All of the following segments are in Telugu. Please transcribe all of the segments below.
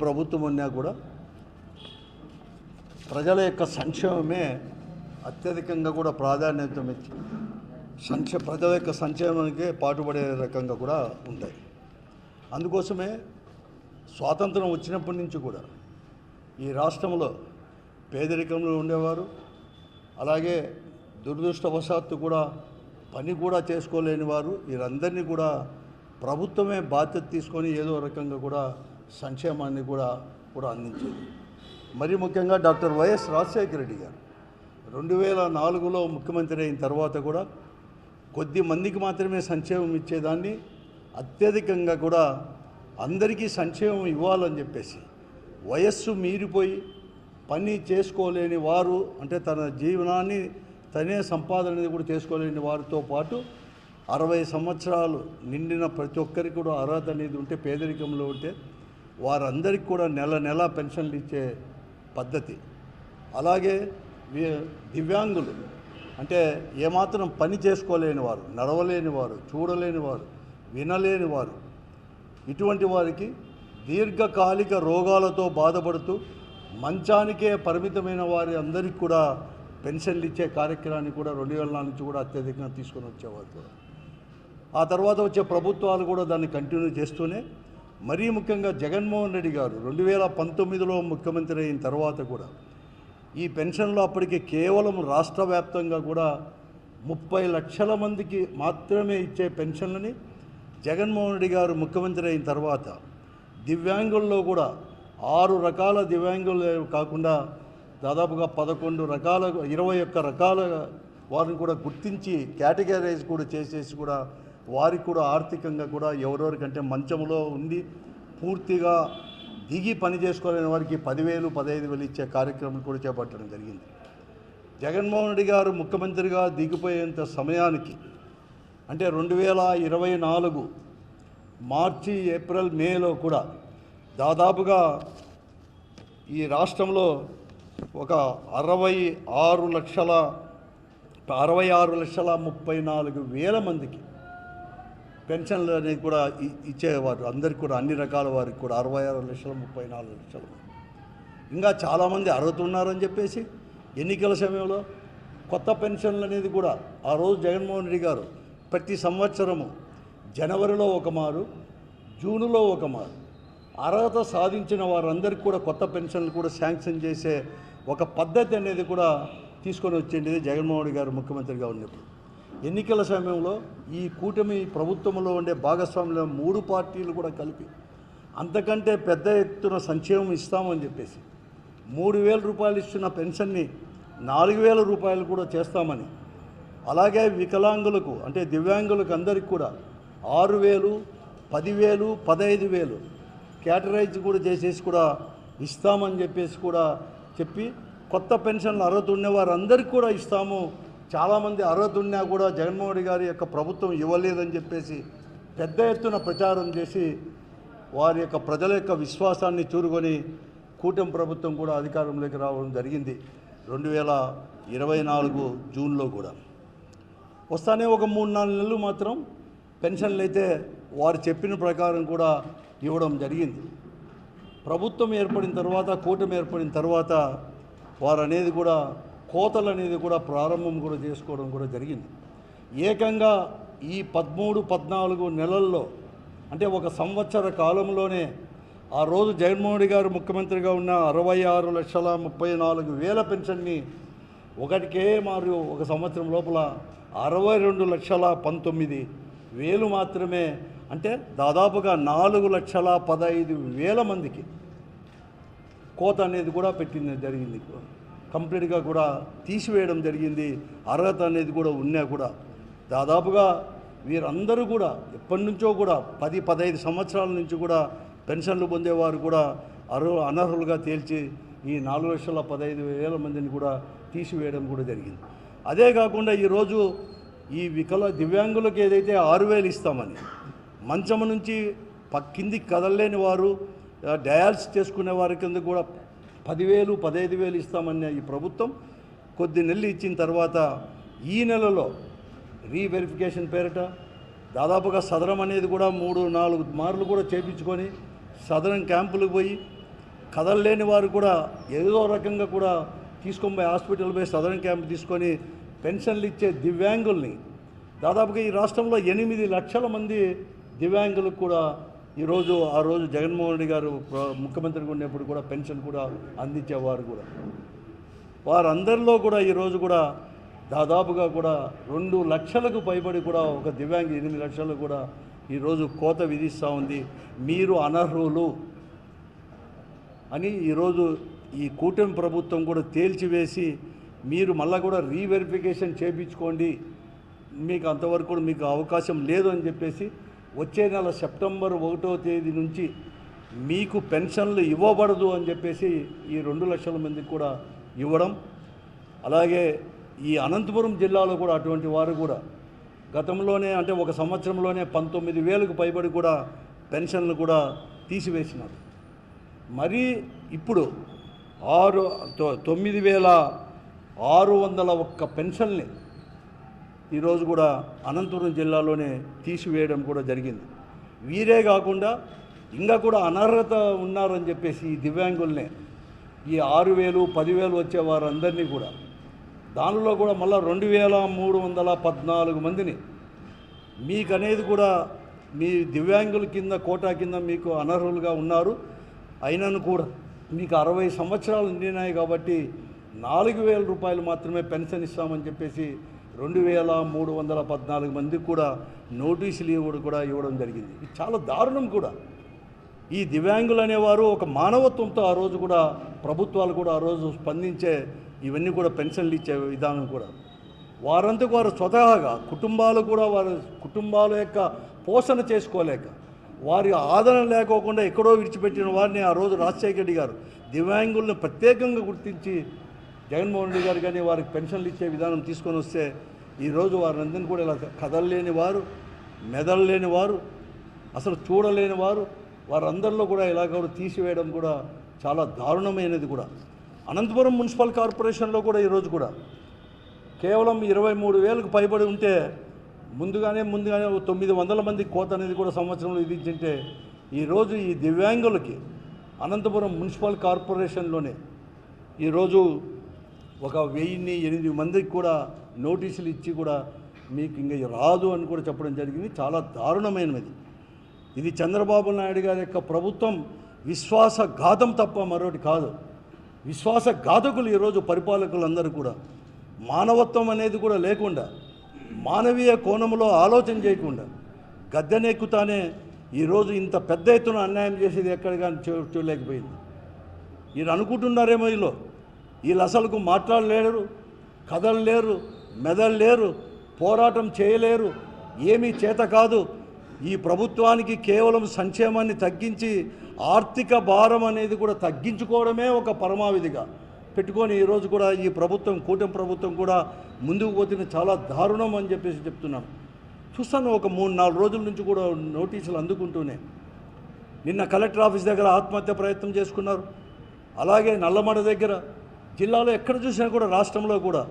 ప్రభుత్వం ఉన్నా కూడా ప్రజల యొక్క సంక్షేమమే అత్యధికంగా కూడా ప్రాధాన్యత ఇచ్చి సంక్షే ప్రజల యొక్క సంక్షేమానికి పాటుపడే రకంగా కూడా ఉంటాయి. అందుకోసమే స్వాతంత్రం వచ్చినప్పటి నుంచి కూడా ఈ రాష్ట్రంలో పేదరికంలో ఉండేవారు అలాగే దురదృష్టవశాత్తు కూడా పని కూడా చేసుకోలేని వారు వీరందరినీ కూడా ప్రభుత్వమే బాధ్యత తీసుకొని ఏదో రకంగా కూడా సంక్షేమాన్ని కూడా కూడా అందించేది. మరి ముఖ్యంగా డాక్టర్ వైఎస్ రాజశేఖర రెడ్డి గారు రెండు వేల నాలుగులో ముఖ్యమంత్రి అయిన తర్వాత కూడా కొద్ది మందికి మాత్రమే సంక్షేమం ఇచ్చేదాన్ని అత్యధికంగా కూడా అందరికీ సంక్షేమం ఇవ్వాలని చెప్పేసి వయస్సు మీరిపోయి పని చేసుకోలేని వారు అంటే తన జీవనాన్ని తనే సంపాదన అనేది కూడా చేసుకోలేని వారితో పాటు అరవై సంవత్సరాలు నిండిన ప్రతి ఒక్కరికి కూడా అర్హత అనేది ఉంటే పేదరికంలో ఉంటే వారందరికీ కూడా నెల నెల పెన్షన్లు ఇచ్చే పద్ధతి. అలాగే దివ్యాంగులు అంటే ఏమాత్రం పని చేసుకోలేని వారు నడవలేని వారు చూడలేని వారు వినలేని వారు ఇటువంటి వారికి దీర్ఘకాలిక రోగాలతో బాధపడుతూ మంచానికే పరిమితమైన వారి అందరికీ కూడా పెన్షన్లు ఇచ్చే కార్యక్రమాన్ని కూడా రెండు వేల నాలుగు నుంచి కూడా అత్యధికంగా తీసుకొని వచ్చేవారు కూడా. ఆ తర్వాత వచ్చే ప్రభుత్వాలు కూడా దాన్ని కంటిన్యూ చేస్తూనే మరీ ముఖ్యంగా జగన్మోహన్ రెడ్డి గారు రెండు వేల పంతొమ్మిదిలో ముఖ్యమంత్రి అయిన తర్వాత కూడా ఈ పెన్షన్లు అప్పటికి కేవలం రాష్ట్ర వ్యాప్తంగా కూడా ముప్పై లక్షల మందికి మాత్రమే ఇచ్చే పెన్షన్లని జగన్మోహన్ రెడ్డి గారు ముఖ్యమంత్రి అయిన తర్వాత దివ్యాంగుల్లో కూడా ఆరు రకాల దివ్యాంగులు కాకుండా దాదాపుగా పదకొండు రకాల ఇరవై ఒక్క రకాల వారిని కూడా గుర్తించి కేటగరైజ్ కూడా చేసేసి కూడా వారికి కూడా ఆర్థికంగా కూడా ఎవరెవరికంటే మంచంలో ఉండి పూర్తిగా దిగి పని చేసుకోలేని వారికి పదివేలు పదహైదు వేలు ఇచ్చే కార్యక్రమం కూడా చేపట్టడం జరిగింది. జగన్మోహన్ రెడ్డి గారు ముఖ్యమంత్రిగా దిగిపోయేంత సమయానికి అంటే రెండు వేల ఇరవై నాలుగు మార్చి ఏప్రిల్ మేలో కూడా దాదాపుగా ఈ రాష్ట్రంలో ఒక అరవై ఆరు లక్షల అరవై ఆరు లక్షల ముప్పై నాలుగు వేల మందికి పెన్షన్లు అనేది కూడా ఇచ్చేవారు. అందరికి కూడా అన్ని రకాల వారికి కూడా అరవై ఆరు లక్షలు ముప్పై నాలుగు లక్షలు. ఇంకా చాలామంది అర్హత ఉన్నారని చెప్పేసి ఎన్నికల సమయంలో కొత్త పెన్షన్లు అనేది కూడా ఆ రోజు జగన్మోహన్ రెడ్డి గారు ప్రతి సంవత్సరము జనవరిలో ఒక మారు జూన్లో ఒక మారు. అర్హత సాధించిన వారందరికీ కూడా కొత్త పెన్షన్లు కూడా శాంక్షన్ చేసే ఒక పద్ధతి అనేది కూడా తీసుకొని వచ్చేది జగన్మోహన్ రెడ్డి గారు ముఖ్యమంత్రిగా ఉన్నప్పుడు. ఎన్నికల సమయంలో ఈ కూటమి ప్రభుత్వంలో ఉండే భాగస్వాముల మూడు పార్టీలు కూడా కలిపి అంతకంటే పెద్ద ఎత్తున సంక్షేమం ఇస్తామని చెప్పేసి మూడు వేల రూపాయలు ఇస్తున్న పెన్షన్ని నాలుగు వేల రూపాయలు కూడా చేస్తామని అలాగే వికలాంగులకు అంటే దివ్యాంగులకు అందరికి కూడా ఆరు వేలు పదివేలు పదహైదు వేలు క్యాటరైజ్ కూడా చేసేసి కూడా ఇస్తామని చెప్పేసి కూడా చెప్పి కొత్త పెన్షన్లు అర్హత ఉన్న వారందరికీ కూడా ఇస్తాము చాలామంది అర్హత ఉన్నా కూడా జగన్మోహన్ రెడ్డి గారి యొక్క ప్రభుత్వం ఇవ్వలేదని చెప్పేసి పెద్ద ఎత్తున ప్రచారం చేసి వారి యొక్క ప్రజల యొక్క విశ్వాసాన్ని చూరుకొని కూటమి ప్రభుత్వం కూడా అధికారంలోకి రావడం జరిగింది రెండు వేల ఇరవై నాలుగు జూన్లో కూడా. వస్తానే ఒక మూడు నాలుగు నెలలు మాత్రం పెన్షన్లు అయితే వారు చెప్పిన ప్రకారం కూడా ఇవ్వడం జరిగింది. ప్రభుత్వం ఏర్పడిన తర్వాత కూటమి ఏర్పడిన తర్వాత వారు అనేది కూడా కోతలు అనేది కూడా ప్రారంభం కూడా చేసుకోవడం కూడా జరిగింది. ఏకంగా ఈ పదమూడు పద్నాలుగు నెలల్లో అంటే ఒక సంవత్సర కాలంలోనే ఆ రోజు జగన్మోహన్ గారు ముఖ్యమంత్రిగా ఉన్న అరవై ఆరు లక్షల ముప్పై నాలుగు వేల పెన్షన్ని ఒకటికే మరియు ఒక సంవత్సరం లోపల అరవై రెండు లక్షల పంతొమ్మిది వేలు మాత్రమే అంటే దాదాపుగా నాలుగు లక్షల పదహైదు వేల మందికి కోత అనేది కూడా పెట్టింది జరిగింది. కంప్లీట్గా కూడా తీసివేయడం జరిగింది. అర్హత అనేది కూడా ఉన్నా కూడా. దాదాపుగా వీరందరూ కూడా ఎప్పటి నుంచో కూడా పది పదహైదు సంవత్సరాల నుంచి కూడా పెన్షన్లు పొందేవారు కూడా అర్హు అనర్హులుగా తేల్చి ఈ నాలుగు లక్షల పదహైదు వేల మందిని కూడా తీసివేయడం కూడా జరిగింది. అదే కాకుండా ఈరోజు ఈ వికల దివ్యాంగులకు ఏదైతే ఆరు వేలు ఇస్తామని మంచం నుంచి పక్కింది కదలలేని వారు డయాలసిస్ చేసుకునే వారి కింద కూడా పదివేలు పదహైదు వేలు ఇస్తామన్న ఈ ప్రభుత్వం కొద్ది నెలలు ఇచ్చిన తర్వాత ఈ నెలలో రీవెరిఫికేషన్ పేరిట దాదాపుగా సదరం అనేది కూడా మూడు నాలుగు మార్లు కూడా చేపించుకొని సదరం క్యాంపులకు పోయి కదలలేని వారు కూడా ఏదో రకంగా కూడా తీసుకొని పోయి హాస్పిటల్ పోయి సదరం క్యాంప్ తీసుకొని పెన్షన్లు ఇచ్చే దివ్యాంగుల్ని దాదాపుగా ఈ రాష్ట్రంలో ఎనిమిది లక్షల మంది దివ్యాంగులకు కూడా ఈరోజు ఆ రోజు జగన్మోహన్ రెడ్డి గారు ప్ర- ముఖ్యమంత్రిగా ఉన్నప్పుడు కూడా పెన్షన్ కూడా అందించేవారు కూడా. వారందరిలో కూడా ఈరోజు కూడా దాదాపుగా కూడా రెండు లక్షలకు పైబడి కూడా ఒక దివ్యాంగి ఎనిమిది లక్షలు కూడా ఈరోజు కోత విధిస్తూ ఉంది. మీరు అనర్హులు అని ఈరోజు ఈ కూటమి ప్రభుత్వం కూడా తేల్చివేసి మీరు మళ్ళీ కూడా రీవెరిఫికేషన్ చేయించుకోండి మీకు అంతవరకు కూడా మీకు అవకాశం లేదు అని చెప్పేసి వచ్చే నెల సెప్టెంబర్ ఒకటో తేదీ నుంచి మీకు పెన్షన్లు ఇవ్వబడదు అని చెప్పేసి ఈ రెండు లక్షల మందికి కూడా ఇవ్వడం. అలాగే ఈ అనంతపురం జిల్లాలో కూడా అటువంటి వారు కూడా గతంలోనే అంటే ఒక సంవత్సరంలోనే పంతొమ్మిది వేలకు పైబడి కూడా పెన్షన్లు కూడా తీసివేసినారు. మరీ ఇప్పుడు ఆరు తొ- తొమ్మిది వేల ఆరు వందల ఒక్క పెన్షన్ని ఈరోజు కూడా అనంతపురం జిల్లాలోనే తీసివేయడం కూడా జరిగింది. వీరే కాకుండా ఇంకా కూడా అనర్హత ఉన్నారని చెప్పేసి ఈ దివ్యాంగుల్నే ఈ ఆరు వేలు పదివేలు వచ్చే వారందరినీ కూడా దానిలో కూడా మళ్ళీ రెండు వేల మూడు వందల పద్నాలుగు మందిని మీకనేది కూడా మీ దివ్యాంగుల కింద కోటా కింద మీకు అనర్హులుగా ఉన్నారు. అయినను కూడా మీకు అరవై సంవత్సరాలు నిండినాయి కాబట్టి నాలుగు వేల రూపాయలు మాత్రమే పెన్షన్ ఇస్తామని చెప్పేసి రెండు వేల మూడు వందల పద్నాలుగు మందికి కూడా నోటీసులు ఇవ్వడం కూడా ఇవ్వడం జరిగింది. ఇది చాలా దారుణం కూడా. ఈ దివ్యాంగులు అనేవారు ఒక మానవత్వంతో ఆ రోజు కూడా ప్రభుత్వాలు కూడా ఆ రోజు స్పందించే ఇవన్నీ కూడా పెన్షన్లు ఇచ్చే విధానం కూడా. వారంతకు వారు స్వతహాగా కుటుంబాలు కూడా వారి కుటుంబాల యొక్క పోషణ చేసుకోలేక వారి ఆదరణ లేకోకుండా ఎక్కడో విడిచిపెట్టిన వారిని ఆ రోజు రాజశేఖర రెడ్డి గారు దివ్యాంగులను ప్రత్యేకంగా గుర్తించి జగన్మోహన్ రెడ్డి గారు కానీ వారికి పెన్షన్లు ఇచ్చే విధానం తీసుకొని వస్తే ఈరోజు వారందరినీ కూడా ఇలా కదలలేని వారు మెదలలేని వారు అసలు చూడలేని వారు వారందరిలో కూడా ఇలా కూడా తీసివేయడం కూడా చాలా దారుణమైనది కూడా. అనంతపురం మున్సిపల్ కార్పొరేషన్లో కూడా ఈరోజు కూడా. కేవలం ఇరవై మూడు వేలకు పైబడి ఉంటే ముందుగానే ముందుగానే తొమ్మిది వందల మంది కోత అనేది కూడా సంవత్సరంలో విధించింటే ఈరోజు ఈ దివ్యాంగులకి అనంతపురం మున్సిపల్ కార్పొరేషన్లోనే ఈరోజు ఒక వెయ్యిన్ని ఎనిమిది మందికి కూడా నోటీసులు ఇచ్చి కూడా మీకు ఇంక రాదు అని కూడా చెప్పడం జరిగింది. చాలా దారుణమైనది. ఇది చంద్రబాబు నాయుడు గారి యొక్క ప్రభుత్వం విశ్వాసఘాతం తప్ప మరొకటి కాదు. విశ్వాసఘాతకులు ఈరోజు పరిపాలకులందరూ కూడా. మానవత్వం అనేది కూడా లేకుండా మానవీయ కోణంలో ఆలోచన చేయకుండా గద్దెనెక్కుతానే ఈరోజు ఇంత పెద్ద ఎత్తున అన్యాయం చేసేది ఎక్కడ కానీ చూడలేకపోయింది. మీరు అనుకుంటున్నారేమో వీళ్ళు వీళ్ళు అసలుకు మాట్లాడలేరు కదలలేరు మెదలలేరు పోరాటం చేయలేరు ఏమీ చేత కాదు. ఈ ప్రభుత్వానికి కేవలం సంక్షేమాన్ని తగ్గించి ఆర్థిక భారం అనేది కూడా తగ్గించుకోవడమే ఒక పరమావిధిగా. పెట్టుకొని ఈరోజు కూడా ఈ ప్రభుత్వం కూటమి ప్రభుత్వం కూడా ముందుకు పోతున్న చాలా దారుణం అని చెప్పేసి చెప్తున్నాను చూస్తాను ఒక మూడు నాలుగు రోజుల నుంచి కూడా నోటీసులు అందుకుంటూనే. నిన్న కలెక్టర్ ఆఫీస్ దగ్గర ఆత్మహత్య ప్రయత్నం చేసుకున్నారు. అలాగే నల్లమడ దగ్గర జిల్లాలో ఎక్కడ చూసినా కూడా రాష్ట్రంలో కూడా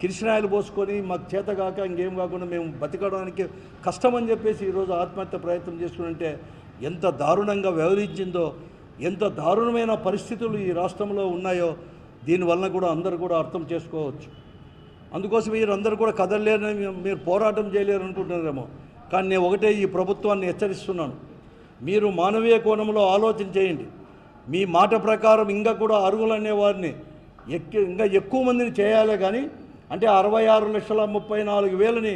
కిరిసినాయలు పోసుకొని మాకు చేత కాక ఇంకేం కాకుండా మేము బతకడానికి కష్టం అని చెప్పేసి ఈరోజు ఆత్మహత్య ప్రయత్నం చేసుకుంటే ఎంత దారుణంగా వ్యవహరించిందో ఎంత దారుణమైన పరిస్థితులు ఈ రాష్ట్రంలో ఉన్నాయో దీనివల్ల కూడా అందరూ కూడా అర్థం చేసుకోవచ్చు. అందుకోసం మీరు అందరూ కూడా కదలలేరని మీరు పోరాటం చేయలేరు అనుకుంటున్నారేమో కానీ నేను ఒకటే ఈ ప్రభుత్వాన్ని హెచ్చరిస్తున్నాను. మీరు మానవీయ కోణంలో ఆలోచన చేయండి. మీ మాట ప్రకారం ఇంకా కూడా అరుగులు అనేవారిని ఎక్కి ఇంకా ఎక్కువ మందిని చేయాలి కానీ అంటే అరవై ఆరు లక్షల ముప్పై నాలుగు వేలని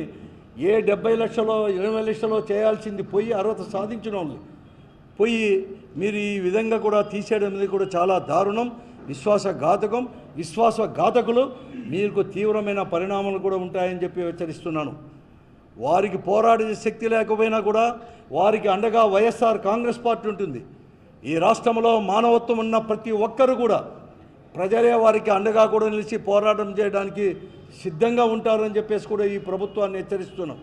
ఏ డెబ్బై లక్షలో ఇరవై లక్షలో చేయాల్సింది పోయి అర్హత సాధించిన వాళ్ళు. పోయి మీరు ఈ విధంగా కూడా తీసేయడం అనేది కూడా చాలా దారుణం విశ్వాసఘాతకం. విశ్వాసఘాతకులు మీకు తీవ్రమైన పరిణామాలు కూడా ఉంటాయని చెప్పి హెచ్చరిస్తున్నాను. వారికి పోరాడే శక్తి లేకపోయినా కూడా వారికి అండగా వైఎస్ఆర్ కాంగ్రెస్ పార్టీ ఉంటుంది. ఈ రాష్ట్రంలో మానవత్వం ఉన్న ప్రతి ఒక్కరు కూడా ప్రజలే వారికి అండగా కూడా నిలిచి పోరాటం చేయడానికి సిద్ధంగా ఉంటారని చెప్పేసి కూడా ఈ ప్రభుత్వాన్ని హెచ్చరిస్తున్నాం.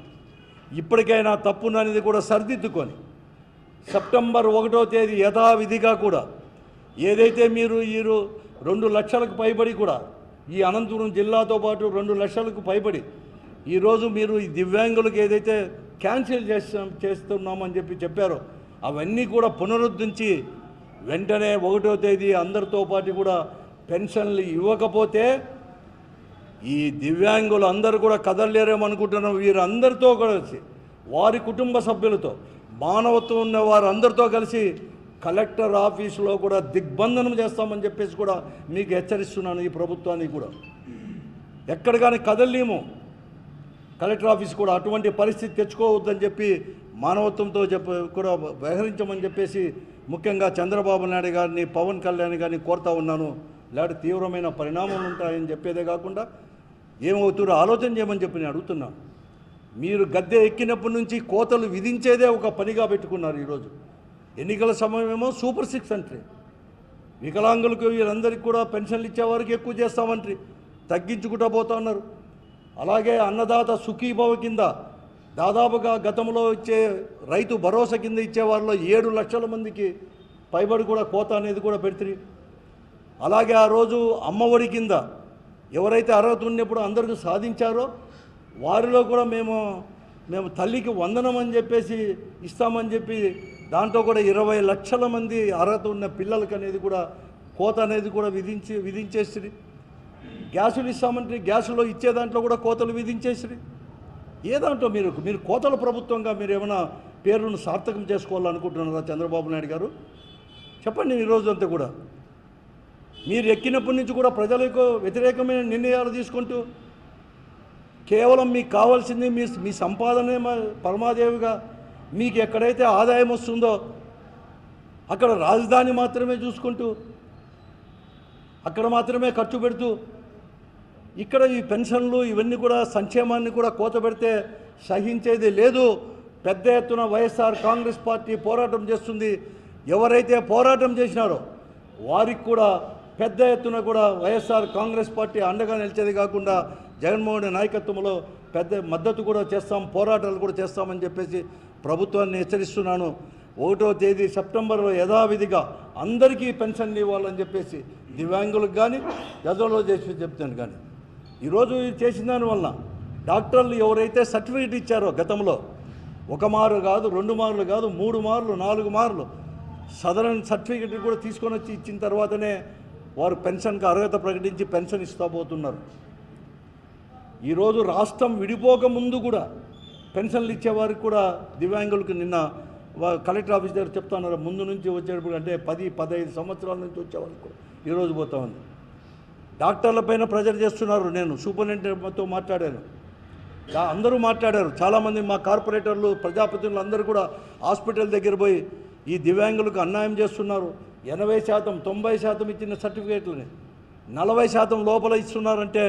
ఇప్పటికైనా తప్పుననేది కూడా సరిదిద్దుకొని సెప్టెంబర్ ఒకటో తేదీ యథావిధిగా కూడా ఏదైతే మీరు ఈ రెండు లక్షలకు పైబడి కూడా ఈ అనంతపురం జిల్లాతో పాటు రెండు లక్షలకు పైబడి ఈరోజు మీరు ఈ దివ్యాంగులకు ఏదైతే క్యాన్సిల్ చేస్తాం చేస్తున్నామని చెప్పి చెప్పారో అవన్నీ కూడా పునరుద్ధరించి వెంటనే ఒకటో తేదీ అందరితో పాటు కూడా పెన్షన్లు ఇవ్వకపోతే ఈ దివ్యాంగులు అందరూ కూడా కదలలేరేమనుకుంటున్నాం వీరందరితో కలిసి వారి కుటుంబ సభ్యులతో మానవత్వం ఉన్న వారందరితో కలిసి కలెక్టర్ ఆఫీసులో కూడా దిగ్బంధనం చేస్తామని చెప్పేసి కూడా మీకు హెచ్చరిస్తున్నాను ఈ ప్రభుత్వానికి కూడా. ఎక్కడ కానీ కదలలేము. కలెక్టర్ ఆఫీస్ కూడా అటువంటి పరిస్థితి తెచ్చుకోవద్దని చెప్పి మానవత్వంతో చెప్ప కూడా వ్యవహరించమని చెప్పేసి ముఖ్యంగా చంద్రబాబు నాయుడు గారిని పవన్ కళ్యాణ్ గారిని కోరుతా ఉన్నాను. లేకపోతే తీవ్రమైన పరిణామాలు ఉంటాయని చెప్పేదే కాకుండా ఏమవుతుందో ఆలోచన చేయమని చెప్పి నేను అడుగుతున్నాను మీరు గద్దె ఎక్కినప్పటి నుంచి కోతలు విధించేదే ఒక పనిగా పెట్టుకున్నారు ఈరోజు. ఎన్నికల సమయమేమో సూపర్ సిక్స్ అంటే వికలాంగులకు వీరందరికీ కూడా పెన్షన్లు ఇచ్చేవారికి ఎక్కువ చేస్తామంట్రీ. తగ్గించుకుంటూ పోతా ఉన్నారు. అలాగే అన్నదాత సుఖీభవ కింద దాదాపుగా గతంలో ఇచ్చే రైతు భరోసా కింద ఇచ్చే వారిలో ఏడు లక్షల మందికి పైబడి కూడా కోత అనేది కూడా పెడుతుంది అలాగే ఆ రోజు అమ్మఒడి కింద ఎవరైతే అర్హత ఉన్నప్పుడు అందరికీ సాధించారో వారిలో కూడా మేము మేము తల్లికి వందనం అని చెప్పేసి ఇస్తామని చెప్పి దాంట్లో కూడా ఇరవై లక్షల మంది అర్హత ఉన్న పిల్లలకి అనేది కూడా కోత అనేది కూడా విధించి విధించేసిరి. గ్యాసులు ఇస్తామంటే గ్యాసులో ఇచ్చే దాంట్లో కూడా కోతలు విధించేసిరి. ఏ దాంట్లో మీరు మీరు కోతల ప్రభుత్వంగా మీరు ఏమైనా పేర్లను సార్థకం చేసుకోవాలనుకుంటున్నారా చంద్రబాబు నాయుడు గారు? చెప్పండి ఈ రోజు అంతా కూడా. మీరు ఎక్కినప్పటి నుంచి కూడా ప్రజలకు వ్యతిరేకమైన నిర్ణయాలు తీసుకుంటూ కేవలం మీకు కావాల్సింది మీ మీ సంపాదనే పరమాదేవిగా మీకు ఎక్కడైతే ఆదాయం వస్తుందో అక్కడ రాజధాని మాత్రమే చూసుకుంటూ అక్కడ మాత్రమే ఖర్చు పెడుతూ ఇక్కడ ఈ పెన్షన్లు ఇవన్నీ కూడా సంక్షేమాన్ని కూడా కోత పెడితే సహించేది లేదు. పెద్ద ఎత్తున వైఎస్ఆర్ కాంగ్రెస్ పార్టీ పోరాటం చేస్తుంది. ఎవరైతే పోరాటం చేసినారో వారికి కూడా పెద్ద ఎత్తున కూడా వైఎస్ఆర్ కాంగ్రెస్ పార్టీ అండగా నిలిచేది కాకుండా జగన్మోహన్ రెడ్డి నాయకత్వంలో పెద్ద మద్దతు కూడా చేస్తాం పోరాటాలు కూడా చేస్తామని చెప్పేసి ప్రభుత్వాన్ని హెచ్చరిస్తున్నాను. ఒకటో తేదీ సెప్టెంబర్లో యథావిధిగా అందరికీ పెన్షన్లు ఇవ్వాలని చెప్పేసి దివ్యాంగులకు కానీ ఎదలో చేసి చెప్తాను కానీ ఈరోజు ఇది చేసిన దానివల్ల డాక్టర్లు ఎవరైతే సర్టిఫికేట్ ఇచ్చారో గతంలో ఒక మారు కాదు రెండు మార్లు కాదు మూడు మార్లు నాలుగు మార్లు సదరన్ సర్టిఫికేట్ కూడా తీసుకొని వచ్చి ఇచ్చిన తర్వాతనే వారు పెన్షన్కి అర్హత ప్రకటించి పెన్షన్ ఇస్తాబోతున్నారు. ఈరోజు రాష్ట్రం విడిపోక ముందు కూడా పెన్షన్లు ఇచ్చేవారికి కూడా దివ్యాంగులకు నిన్న కలెక్టర్ ఆఫీస్ దగ్గర చెప్తున్నారు ముందు నుంచి వచ్చేటప్పుడు అంటే పది పదహైదు సంవత్సరాల నుంచి వచ్చేవారికి కూడా ఈరోజు పోతా ఉంది. డాక్టర్ల పైన ప్రెజర్ చేస్తున్నారు. నేను సూపరింటెండెంట్తో మాట్లాడాను. అందరూ మాట్లాడారు. చాలామంది మా కార్పొరేటర్లు ప్రజాప్రతినిధులు అందరూ కూడా హాస్పిటల్ దగ్గర పోయి ఈ దివ్యాంగులకు అన్యాయం చేస్తున్నారు. ఎనభై శాతం తొంభై శాతం ఇచ్చిన సర్టిఫికేట్లని. నలభై శాతం లోపల ఇస్తున్నారంటే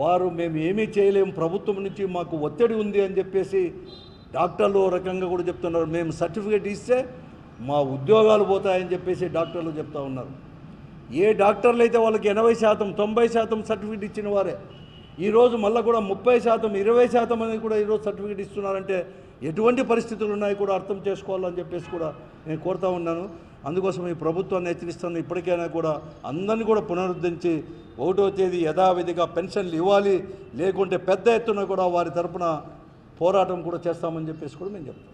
వారు మేము ఏమీ చేయలేము ప్రభుత్వం నుంచి మాకు ఒత్తిడి ఉంది అని చెప్పేసి డాక్టర్లు ఓ రకంగా కూడా చెప్తున్నారు. మేము సర్టిఫికేట్ ఇస్తే మా ఉద్యోగాలు పోతాయని చెప్పేసి డాక్టర్లు చెప్తా ఉన్నారు. ఏ డాక్టర్లు అయితే వాళ్ళకి ఎనభై శాతం తొంభై శాతం సర్టిఫికేట్ ఇచ్చిన వారే ఈరోజు మళ్ళీ కూడా ముప్పై శాతం ఇరవై శాతం అనేది కూడా ఈరోజు సర్టిఫికేట్ ఇస్తున్నారంటే ఎటువంటి పరిస్థితులు ఉన్నాయి కూడా అర్థం చేసుకోవాలని చెప్పేసి కూడా నేను కోరుతా ఉన్నాను. అందుకోసం ఈ ప్రభుత్వాన్ని హెచ్చరిస్తాను ఇప్పటికైనా కూడా అందరినీ కూడా పునరుద్ధరించి ఒకటో తేదీ యథావిధిగా పెన్షన్లు ఇవ్వాలి. లేకుంటే పెద్ద ఎత్తున కూడా వారి తరపున పోరాటం కూడా చేస్తామని చెప్పేసి కూడా మేము చెప్తాం